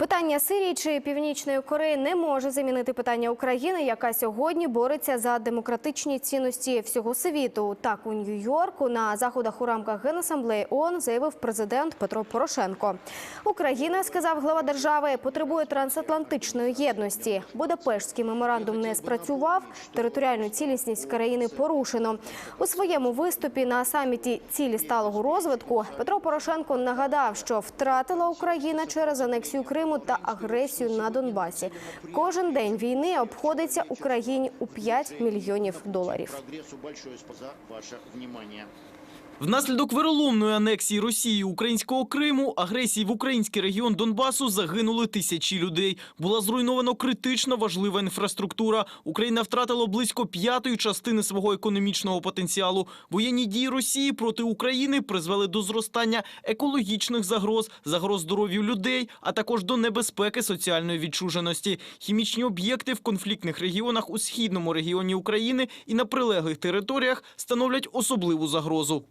Питання Сирії чи Північної Кореї не може замінити питання України, яка сьогодні бореться за демократичні цінності всього світу. Так у Нью-Йорку на заходах у рамках Генасамблеї ООН заявив президент Петро Порошенко. Україна, сказав глава держави, потребує трансатлантичної єдності. Будапештський меморандум не спрацював. Територіальну цілісність країни порушено. У своєму виступі на саміті цілі сталого розвитку Петро Порошенко нагадав, що втратила Україна через анексію Криму та агресію на Донбасі. Кожен день війни обходиться Україні у 5 мільйонів доларів. Внаслідок вероломної анексії Росії українського Криму, агресії в український регіон Донбасу загинули тисячі людей. Була зруйнована критично важлива інфраструктура. Україна втратила близько п'ятої частини свого економічного потенціалу. Воєнні дії Росії проти України призвели до зростання екологічних загроз, загроз здоров'ю людей, а також до небезпеки соціальної відчуженості. Хімічні об'єкти в конфліктних регіонах у східному регіоні України і на прилеглих територіях становлять особливу загрозу.